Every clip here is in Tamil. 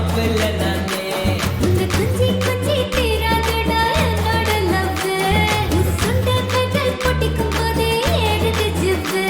மாப்பிள்ள நானே குச்சி குச்சி தீராதடா என்னோட லவ் சுண்ட கட்டல் பொட்டிக்கும் போதே ஏறுது ஜிப்பு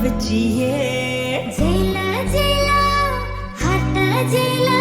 வச்சியே? ஜெயிலா ஜெயிலா ஹட்ட ஜெயிலா.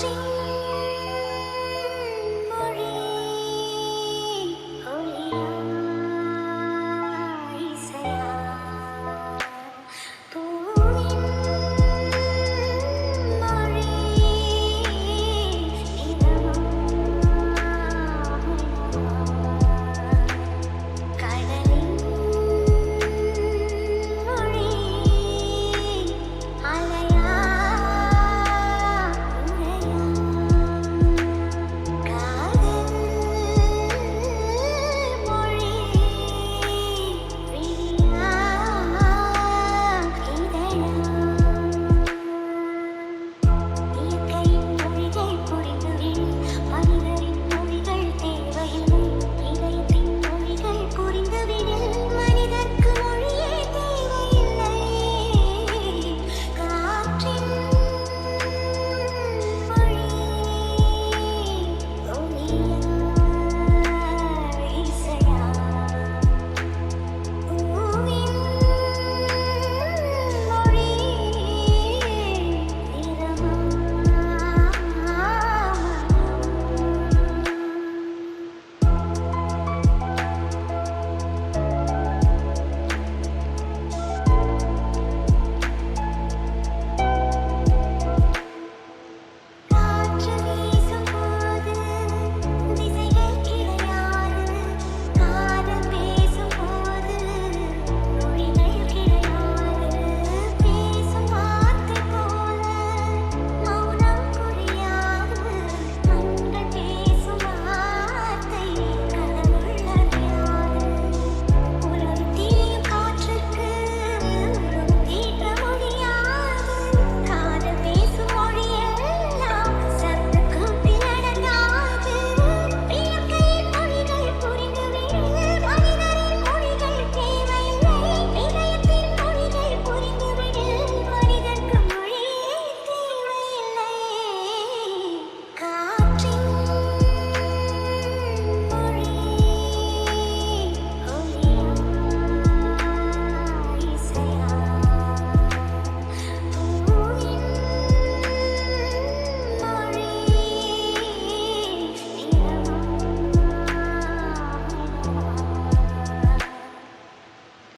dear.